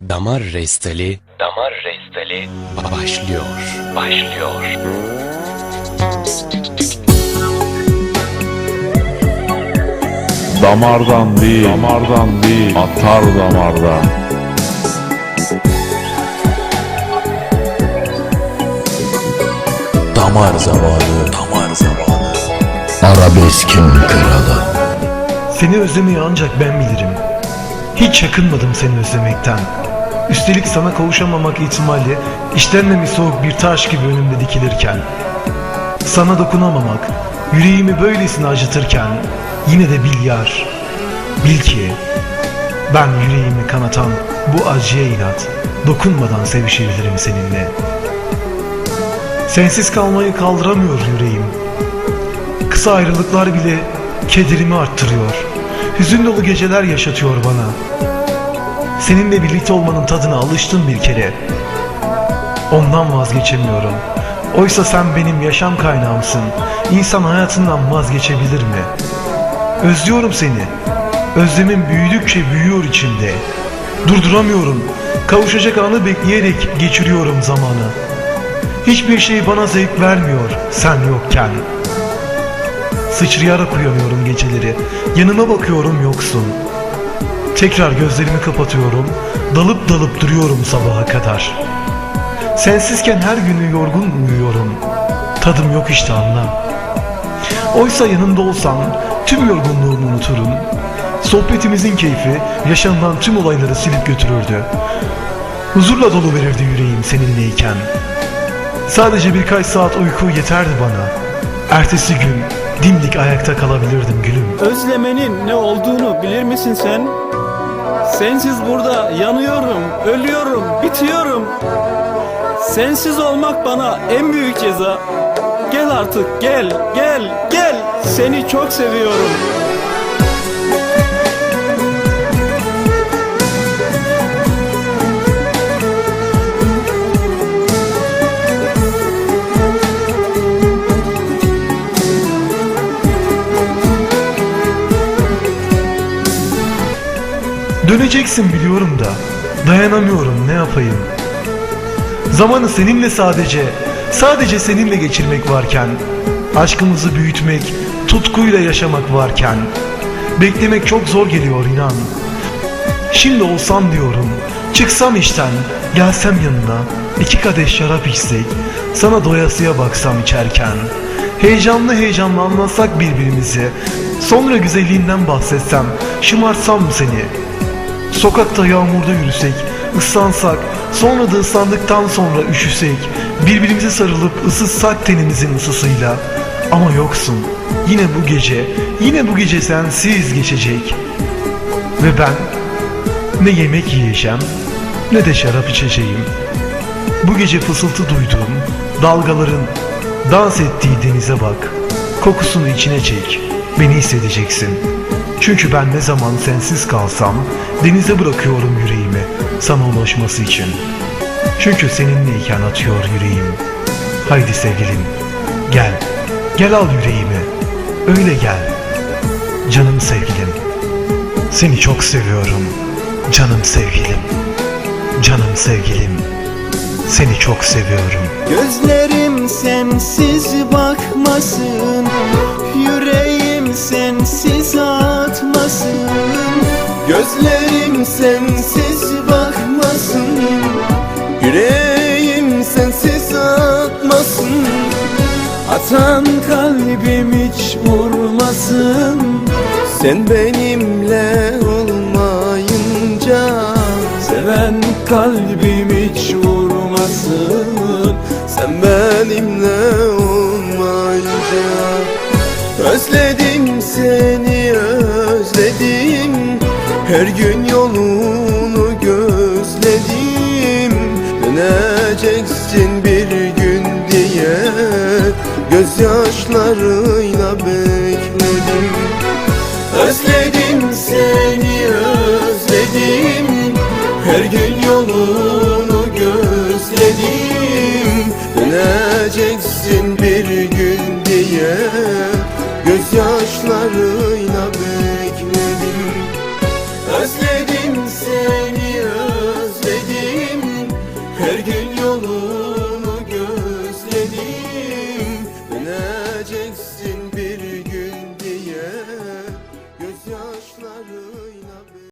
Damar Restali Damar Restali başlıyor. Başlıyor. Damardan değil, damardan değil, atar damardan. Damar zamanı, damar zamanı. Arabeskin kralı. Seni özlemeyi ancak ben bilirim. Hiç yakınmadım seni özlemekten. Üstelik sana kavuşamamak ihtimali işlenmemiş soğuk bir taş gibi önümde dikilirken. Sana dokunamamak, yüreğimi böylesine acıtırken yine de bil yar. Bil ki ben yüreğimi kanatan bu acıya inat, dokunmadan sevişebilirim seninle. Sensiz kalmayı kaldıramıyor yüreğim. Kısa ayrılıklar bile kederimi arttırıyor. Hüzün dolu geceler yaşatıyor bana. Seninle birlikte olmanın tadına alıştım bir kere. Ondan vazgeçemiyorum. Oysa sen benim yaşam kaynağımsın. İnsan hayatından vazgeçebilir mi? Özlüyorum seni. Özlemim büyüdükçe büyüyor içimde. Durduramıyorum. Kavuşacak anı bekleyerek geçiriyorum zamanı. Hiçbir şey bana zevk vermiyor sen yokken. Sıçrayarak uyanıyorum geceleri. Yanıma bakıyorum yoksun. Tekrar gözlerimi kapatıyorum. Dalıp dalıp duruyorum sabaha kadar. Sensizken her günü yorgun uyuyorum. Tadım yok işte anla. Oysa yanında olsam tüm yorgunluğumu unuturum. Sohbetimizin keyfi yaşanılan tüm olayları silip götürürdü. Huzurla dolu verirdi yüreğim seninleyken. Sadece birkaç saat uyku yeterdi bana. Ertesi gün dimdik ayakta kalabilirdim gülüm. Özlemenin ne olduğunu bilir misin sen? Sensiz burada yanıyorum, ölüyorum, bitiyorum. Sensiz olmak bana en büyük ceza. Gel artık gel, gel, gel. Seni çok seviyorum. Döneceksin biliyorum da dayanamıyorum ne yapayım. Zamanı seninle sadece, sadece seninle geçirmek varken, aşkımızı büyütmek, tutkuyla yaşamak varken, beklemek çok zor geliyor inan. Şimdi olsam diyorum, çıksam işten, gelsem yanına, iki kadeh şarap içsek, sana doyasıya baksam içerken, heyecanlı heyecanlı anlatsak birbirimizi, sonra güzelliğinden bahsetsem, şımartsam seni, Sokakta yağmurda yürüsek, ıslansak, sonra da ıslandıktan sonra üşüsek, birbirimize sarılıp ısıtsak tenimizin ısısıyla. Ama yoksun. Yine bu gece, yine bu gece sensiz geçecek. Ve ben ne yemek yiyeceğim, ne de şarap içeceğim. Bu gece fısıltı duyduğum, dalgaların dans ettiği denize bak. Kokusunu içine çek, beni hissedeceksin. Çünkü ben ne zaman sensiz kalsam denize bırakıyorum yüreğimi sana ulaşması için. Çünkü seninleyken atıyor yüreğim. Haydi sevgilim gel, gel al yüreğimi. Öyle gel. Canım sevgilim. Seni çok seviyorum. Canım sevgilim. Canım sevgilim. Seni çok seviyorum. Gözlerim sensiz bakmasın Yüreğim sensiz atmasın Gözlerim sensiz bakmasın. Yüreğim sensiz atmasın Atan kalbim hiç vurmasın. Sen benimle olmayınca Seven kalbim hiç vurmasın. Sen benimle olmayınca. Özledim seni diye Gözyaşlarıyla bekledim. Özledim seni özledim. Her gün yolunu gözledim. Döneceksin bir gün diye. Gözyaşlarıyla bekledim